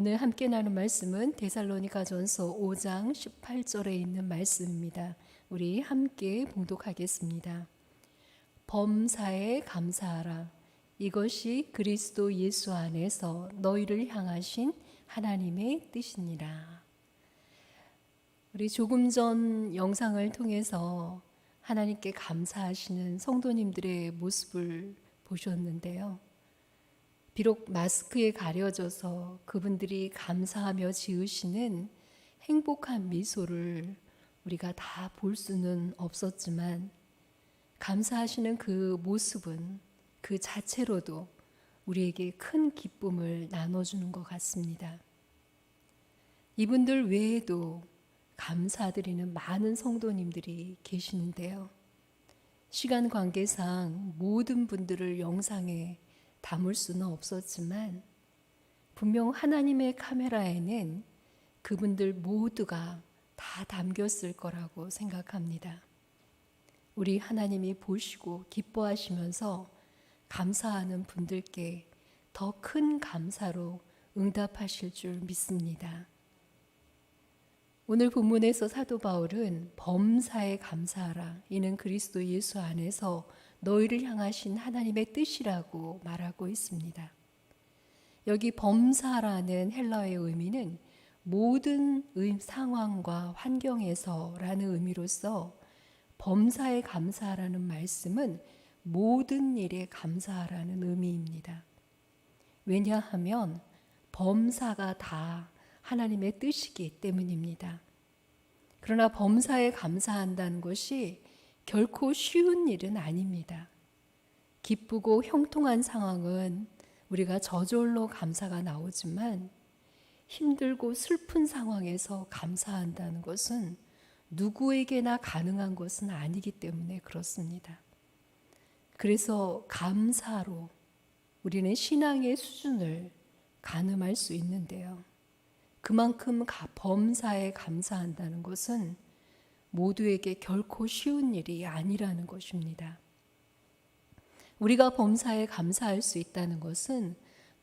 오늘 함께 나눈 말씀은 데살로니가전서 5장 18절에 있는 말씀입니다. 우리 함께 봉독하겠습니다. 범사에 감사하라. 이것이 그리스도 예수 안에서 너희를 향하신 하나님의 뜻이니라. 우리 조금 전 영상을 통해서 하나님께 감사하시는 성도님들의 모습을 보셨는데요. 비록 마스크에 가려져서 그분들이 감사하며 지으시는 행복한 미소를 우리가 다 볼 수는 없었지만 감사하시는 그 모습은 그 자체로도 우리에게 큰 기쁨을 나눠주는 것 같습니다. 이분들 외에도 감사드리는 많은 성도님들이 계시는데요. 시간 관계상 모든 분들을 영상에 담을 수는 없었지만 분명 하나님의 카메라에는 그분들 모두가 다 담겼을 거라고 생각합니다. 우리 하나님이 보시고 기뻐하시면서 감사하는 분들께 더 큰 감사로 응답하실 줄 믿습니다. 오늘 본문에서 사도 바울은 범사에 감사하라. 이는 그리스도 예수 안에서 너희를 향하신 하나님의 뜻이라고 말하고 있습니다. 여기 범사라는 헬라어의 의미는 모든 상황과 환경에서라는 의미로서 범사에 감사하라는 말씀은 모든 일에 감사하라는 의미입니다. 왜냐하면 범사가 다 하나님의 뜻이기 때문입니다. 그러나 범사에 감사한다는 것이 결코 쉬운 일은 아닙니다. 기쁘고 형통한 상황은 우리가 저절로 감사가 나오지만 힘들고 슬픈 상황에서 감사한다는 것은 누구에게나 가능한 것은 아니기 때문에 그렇습니다. 그래서 감사로 우리는 신앙의 수준을 가늠할 수 있는데요. 그만큼 범사에 감사한다는 것은 모두에게 결코 쉬운 일이 아니라는 것입니다. 우리가 범사에 감사할 수 있다는 것은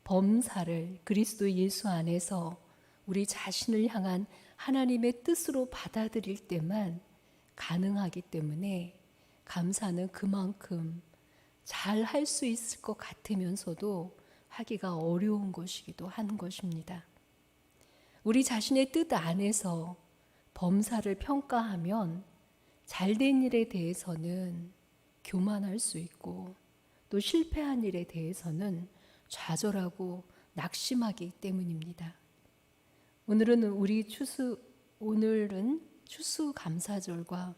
범사를 그리스도 예수 안에서 우리 자신을 향한 하나님의 뜻으로 받아들일 때만 가능하기 때문에 감사는 그만큼 잘 할 수 있을 것 같으면서도 하기가 어려운 것이기도 한 것입니다. 우리 자신의 뜻 안에서 범사를 평가하면 잘된 일에 대해서는 교만할 수 있고 또 실패한 일에 대해서는 좌절하고 낙심하기 때문입니다. 오늘은 우리 추수 오늘은 추수 감사절과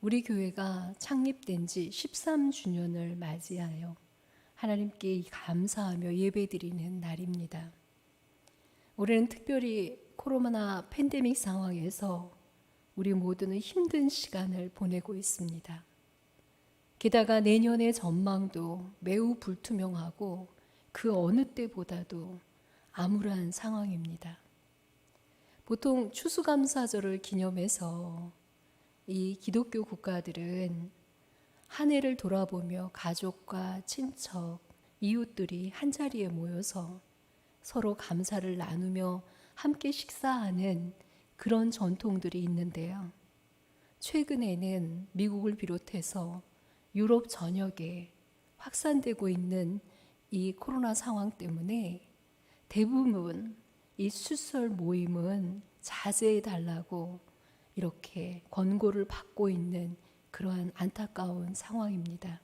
우리 교회가 창립된 지 13주년을 맞이하여 하나님께 감사하며 예배드리는 날입니다. 올해는 특별히 코로나 팬데믹 상황에서 우리 모두는 힘든 시간을 보내고 있습니다. 게다가 내년의 전망도 매우 불투명하고 그 어느 때보다도 암울한 상황입니다. 보통 추수감사절을 기념해서 이 기독교 국가들은 한 해를 돌아보며 가족과 친척, 이웃들이 한 자리에 모여서 서로 감사를 나누며 함께 식사하는 그런 전통들이 있는데요. 최근에는 미국을 비롯해서 유럽 전역에 확산되고 있는 이 코로나 상황 때문에 대부분 이 수설 모임은 자제해 달라고 이렇게 권고를 받고 있는 그러한 안타까운 상황입니다.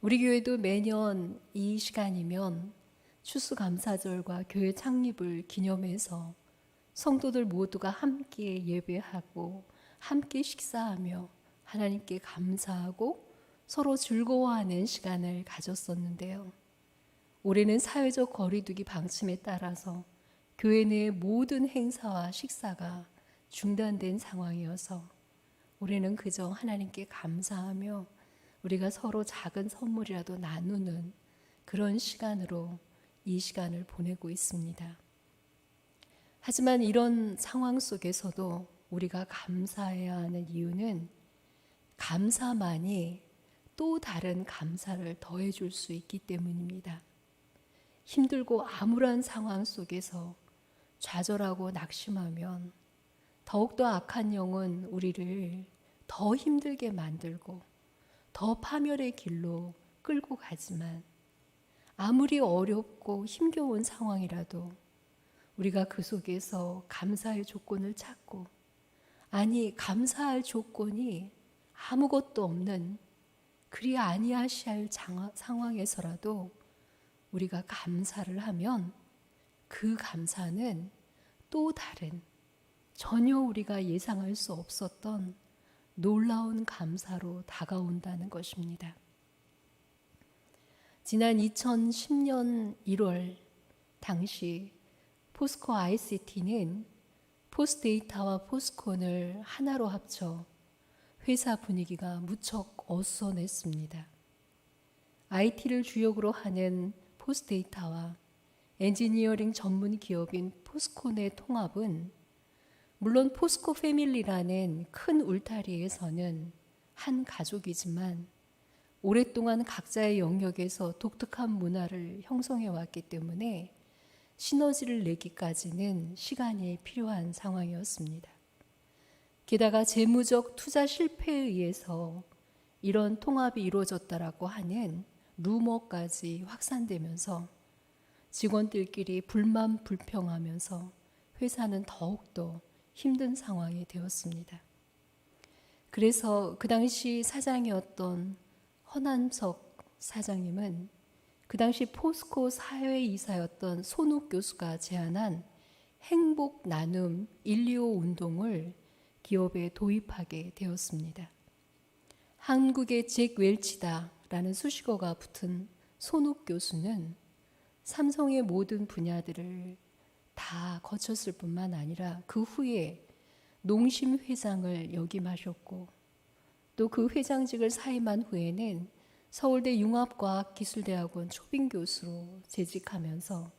우리 교회도 매년 이 시간이면 추수감사절과 교회 창립을 기념해서 성도들 모두가 함께 예배하고 함께 식사하며 하나님께 감사하고 서로 즐거워하는 시간을 가졌었는데요. 올해는 사회적 거리두기 방침에 따라서 교회 내 모든 행사와 식사가 중단된 상황이어서 올해는 그저 하나님께 감사하며 우리가 서로 작은 선물이라도 나누는 그런 시간으로 이 시간을 보내고 있습니다. 하지만 이런 상황 속에서도 우리가 감사해야 하는 이유는 감사만이 또 다른 감사를 더해줄 수 있기 때문입니다. 힘들고 암울한 상황 속에서 좌절하고 낙심하면 더욱더 악한 영은 우리를 더 힘들게 만들고 더 파멸의 길로 끌고 가지만 아무리 어렵고 힘겨운 상황이라도 우리가 그 속에서 감사의 조건을 찾고 아니 감사할 조건이 아무것도 없는 그리 아니하시할 상황에서라도 우리가 감사를 하면 그 감사는 또 다른 전혀 우리가 예상할 수 없었던 놀라운 감사로 다가온다는 것입니다. 지난 2010년 1월 당시 포스코 ICT는 포스데이터와 포스콘을 하나로 합쳐 회사 분위기가 무척 어수선했습니다. IT를 주역으로 하는 포스데이터와 엔지니어링 전문 기업인 포스콘의 통합은 물론 포스코 패밀리라는 큰 울타리에서는 한 가족이지만 오랫동안 각자의 영역에서 독특한 문화를 형성해 왔기 때문에 시너지를 내기까지는 시간이 필요한 상황이었습니다. 게다가 재무적 투자 실패에 의해서 이런 통합이 이루어졌다라고 하는 루머까지 확산되면서 직원들끼리 불만 불평하면서 회사는 더욱더 힘든 상황이 되었습니다. 그래서 그 당시 사장이었던 허남석 사장님은 그 당시 포스코 사회이사였던 손욱 교수가 제안한 행복 나눔 125 운동을 기업에 도입하게 되었습니다. 한국의 잭 웰치다라는 수식어가 붙은 손욱 교수는 삼성의 모든 분야들을 다 거쳤을 뿐만 아니라 그 후에 농심 회장을 역임하셨고 또 그 회장직을 사임한 후에는 서울대 융합과학기술대학원 초빙 교수로 재직하면서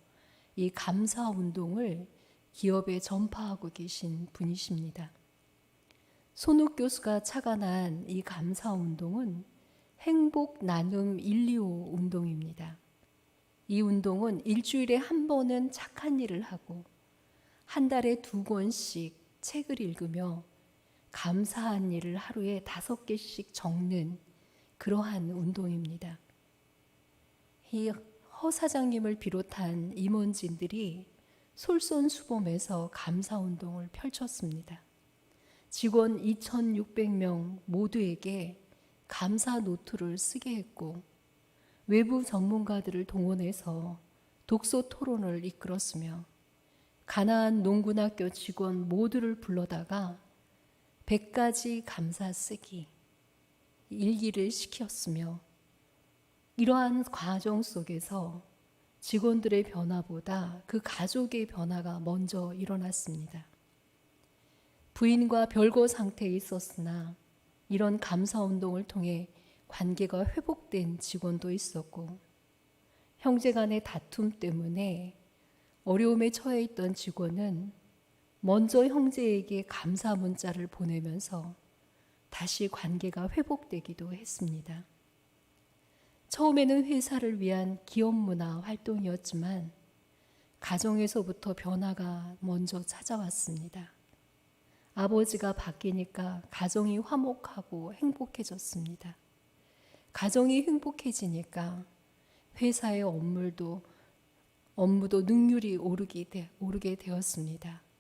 이 감사 운동을 기업에 전파하고 계신 분이십니다. 손욱 교수가 착안한 이 감사 운동은 행복 나눔 125 운동입니다. 이 운동은 일주일에 한 번은 착한 일을 하고 한 달에 두 권씩 책을 읽으며 감사한 일을 하루에 다섯 개씩 적는 그러한 운동입니다. 이 허 사장님을 비롯한 임원진들이 솔선수범해서 감사 운동을 펼쳤습니다. 직원 2,600명 모두에게 감사 노트를 쓰게 했고 외부 전문가들을 동원해서 독서 토론을 이끌었으며 가나안 농군학교 직원 모두를 불러다가 100가지 감사 쓰기 일기를 시켰으며 이러한 과정 속에서 직원들의 변화보다 그 가족의 변화가 먼저 일어났습니다. 부인과 별거 상태에 있었으나 이런 감사 운동을 통해 관계가 회복된 직원도 있었고 형제 간의 다툼 때문에 어려움에 처해 있던 직원은 먼저 형제에게 감사 문자를 보내면서 다시 관계가 회복되기도 했습니다. 처음에는 회사를 위한 기업 문화 활동이었지만 가정에서부터 변화가 먼저 찾아왔습니다. 아버지가 바뀌니까 가정이 화목하고 행복해졌습니다. 가정이 행복해지니까 회사의 업무도 업무도 능률이 오르게, 되었습니다.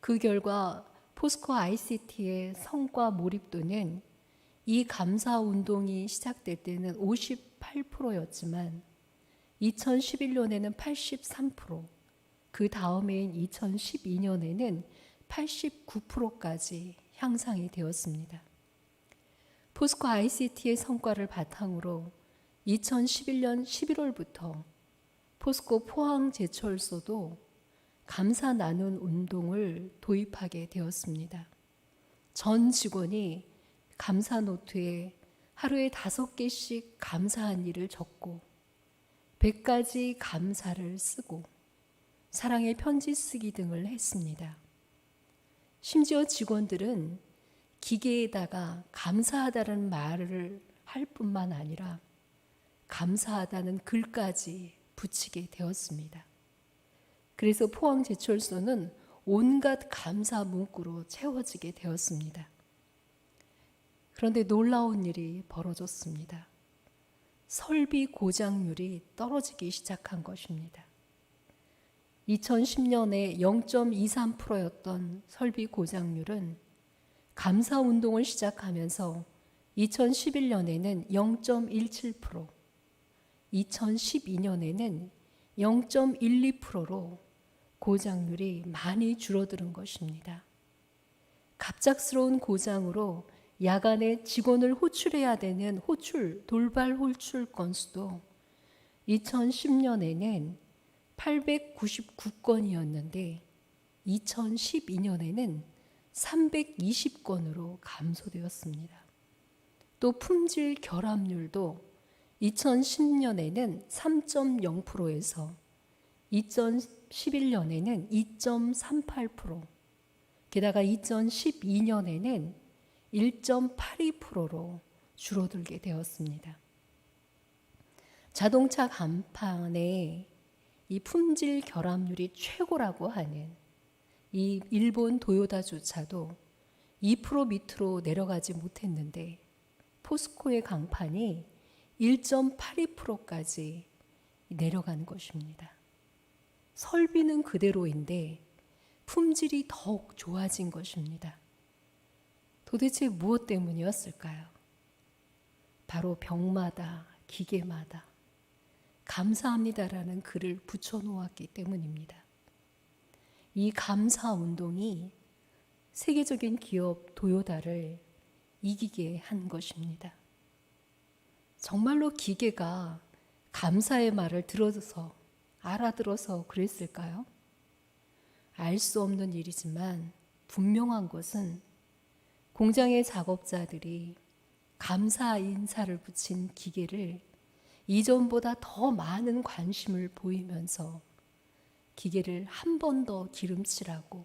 그 결과 포스코 ICT의 성과 몰입도는 이 감사 운동이 시작될 때는 58%였지만 2011년에는 83%, 그 다음해인 2012년에는 89%까지 향상이 되었습니다. 포스코 ICT의 성과를 바탕으로 2011년 11월부터 포스코 포항 제철소도 감사 나눈 운동을 도입하게 되었습니다. 전 직원이 감사 노트에 하루에 다섯 개씩 감사한 일을 적고 100가지 감사를 쓰고 사랑의 편지 쓰기 등을 했습니다. 심지어 직원들은 기계에다가 감사하다는 말을 할 뿐만 아니라 감사하다는 글까지 붙이게 되었습니다. 그래서 포항 제철소는 온갖 감사 문구로 채워지게 되었습니다. 그런데 놀라운 일이 벌어졌습니다. 설비 고장률이 떨어지기 시작한 것입니다. 2010년에 0.23%였던 설비 고장률은 감사 운동을 시작하면서 2011년에는 0.17%, 2012년에는 0.12%로 고장률이 많이 줄어드는 것입니다. 갑작스러운 고장으로 야간에 직원을 호출해야 되는 호출, 돌발 호출 건수도 2010년에는 899건이었는데 2012년에는 320건으로 감소되었습니다. 또 품질 결합률도 2010년에는 3.0%에서 2011년에는 2.38%, 게다가 2012년에는 1.82%로 줄어들게 되었습니다. 자동차 간판에 이 품질 결합률이 최고라고 하는 이 일본 도요다조차도 2% 밑으로 내려가지 못했는데 포스코의 강판이 1.82%까지 내려간 것입니다. 설비는 그대로인데 품질이 더욱 좋아진 것입니다. 도대체 무엇 때문이었을까요? 바로 병마다 기계마다 감사합니다라는 글을 붙여 놓았기 때문입니다. 이 감사 운동이 세계적인 기업 도요다를 이기게 한 것입니다. 정말로 기계가 감사의 말을 들어서 알아들어서 그랬을까요? 알 수 없는 일이지만 분명한 것은 공장의 작업자들이 감사 인사를 붙인 기계를 이전보다 더 많은 관심을 보이면서 기계를 한 번 더 기름칠하고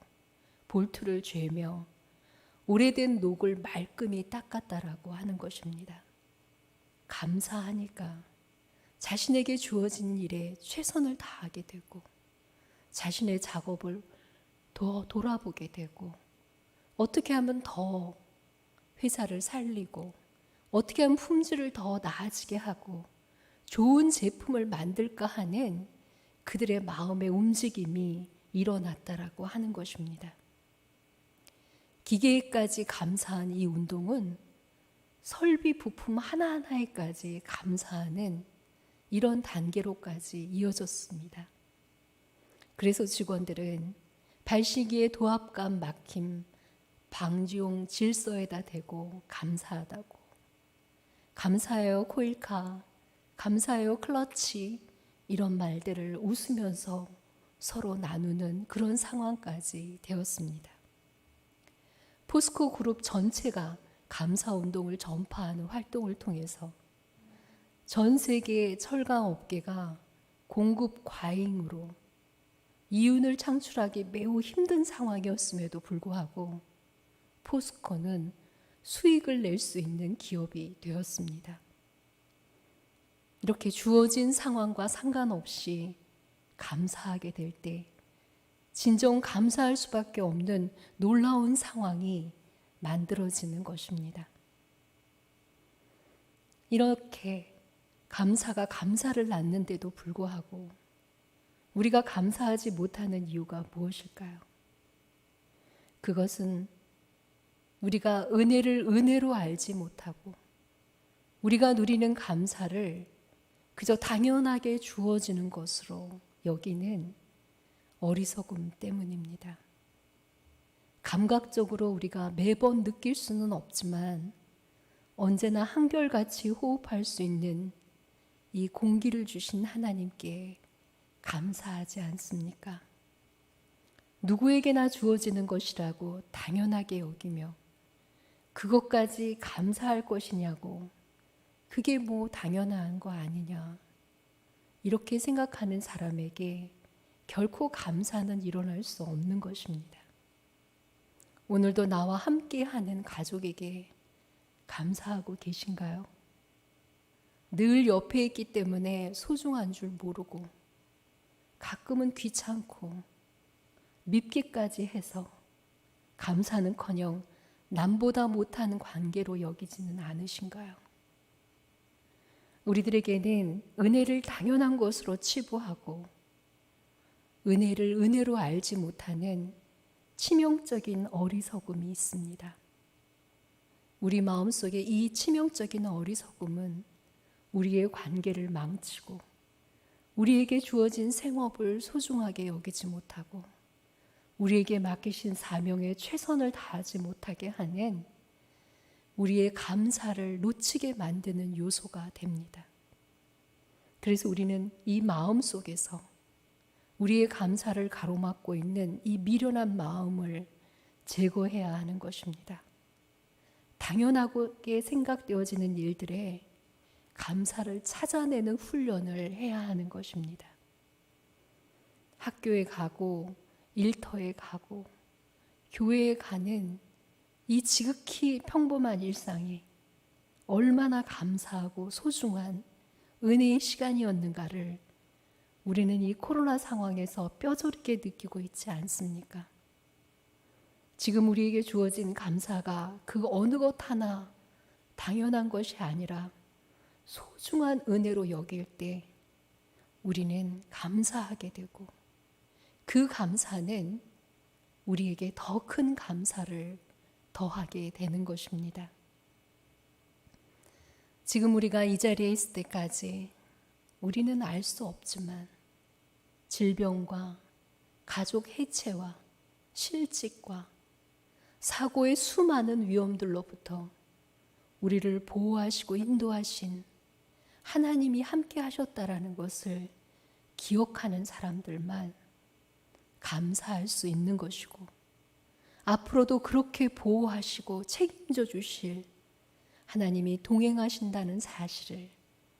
볼트를 죄며 오래된 녹을 말끔히 닦았다라고 하는 것입니다. 감사하니까 자신에게 주어진 일에 최선을 다하게 되고 자신의 작업을 더 돌아보게 되고 어떻게 하면 더 회사를 살리고 어떻게 하면 품질을 더 나아지게 하고 좋은 제품을 만들까 하는 그들의 마음의 움직임이 일어났다라고 하는 것입니다. 기계에까지 감사한 이 운동은 설비 부품 하나하나에까지 감사하는 이런 단계로까지 이어졌습니다. 그래서 직원들은 발시기의 도합감 막힘, 방지용 질서에다 대고 감사하다고. 감사해요 코일카, 감사해요 클러치, 이런 말들을 웃으면서 서로 나누는 그런 상황까지 되었습니다. 포스코 그룹 전체가 감사 운동을 전파하는 활동을 통해서 전 세계 철강 업계가 공급 과잉으로 이윤을 창출하기 매우 힘든 상황이었음에도 불구하고 포스코는 수익을 낼 수 있는 기업이 되었습니다. 이렇게 주어진 상황과 상관없이 감사하게 될 때 진정 감사할 수밖에 없는 놀라운 상황이 만들어지는 것입니다. 이렇게 감사가 감사를 낳는데도 불구하고 우리가 감사하지 못하는 이유가 무엇일까요? 그것은 우리가 은혜를 은혜로 알지 못하고 우리가 누리는 감사를 그저 당연하게 주어지는 것으로 여기는 어리석음 때문입니다. 감각적으로 우리가 매번 느낄 수는 없지만 언제나 한결같이 호흡할 수 있는 이 공기를 주신 하나님께 감사하지 않습니까? 누구에게나 주어지는 것이라고 당연하게 여기며 그것까지 감사할 것이냐고 그게 뭐 당연한 거 아니냐 이렇게 생각하는 사람에게 결코 감사는 일어날 수 없는 것입니다. 오늘도 나와 함께 하는 가족에게 감사하고 계신가요? 늘 옆에 있기 때문에 소중한 줄 모르고 가끔은 귀찮고 밉기까지 해서 감사는 커녕 남보다 못하는 관계로 여기지는 않으신가요? 우리들에게는 은혜를 당연한 것으로 치부하고 은혜를 은혜로 알지 못하는 치명적인 어리석음이 있습니다. 우리 마음속에 이 치명적인 어리석음은 우리의 관계를 망치고 우리에게 주어진 생업을 소중하게 여기지 못하고 우리에게 맡기신 사명에 최선을 다하지 못하게 하는 우리의 감사를 놓치게 만드는 요소가 됩니다. 그래서 우리는 이 마음 속에서 우리의 감사를 가로막고 있는 이 미련한 마음을 제거해야 하는 것입니다. 당연하게 생각되어지는 일들에 감사를 찾아내는 훈련을 해야 하는 것입니다. 학교에 가고 일터에 가고 교회에 가는 이 지극히 평범한 일상이 얼마나 감사하고 소중한 은혜의 시간이었는가를 우리는 이 코로나 상황에서 뼈저리게 느끼고 있지 않습니까? 지금 우리에게 주어진 감사가 그 어느 것 하나 당연한 것이 아니라 소중한 은혜로 여길 때 우리는 감사하게 되고 그 감사는 우리에게 더 큰 감사를 더하게 되는 것입니다. 지금 우리가 이 자리에 있을 때까지 우리는 알 수 없지만 질병과 가족 해체와 실직과 사고의 수많은 위험들로부터 우리를 보호하시고 인도하신 하나님이 함께 하셨다라는 것을 기억하는 사람들만 감사할 수 있는 것이고 앞으로도 그렇게 보호하시고 책임져 주실 하나님이 동행하신다는 사실을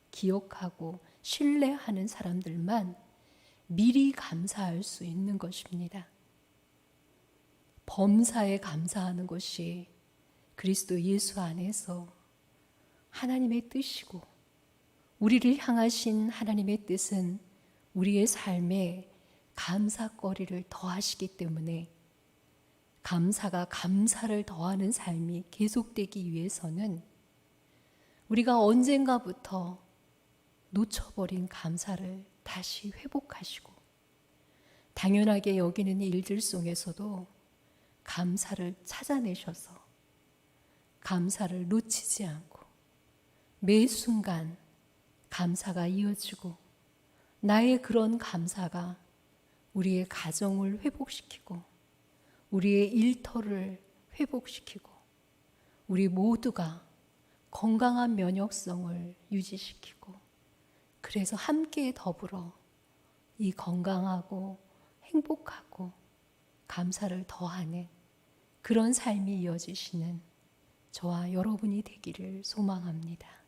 기억하고 신뢰하는 사람들만 미리 감사할 수 있는 것입니다. 범사에 감사하는 것이 그리스도 예수 안에서 하나님의 뜻이고 우리를 향하신 하나님의 뜻은 우리의 삶에 감사거리를 더하시기 때문에 감사가 감사를 더하는 삶이 계속되기 위해서는 우리가 언젠가부터 놓쳐버린 감사를 다시 회복하시고 당연하게 여기는 일들 속에서도 감사를 찾아내셔서 감사를 놓치지 않고 매 순간 감사가 이어지고 나의 그런 감사가 우리의 가정을 회복시키고 우리의 일터를 회복시키고 우리 모두가 건강한 면역성을 유지시키고 그래서 함께 더불어 이 건강하고 행복하고 감사를 더하는 그런 삶이 이어지시는 저와 여러분이 되기를 소망합니다.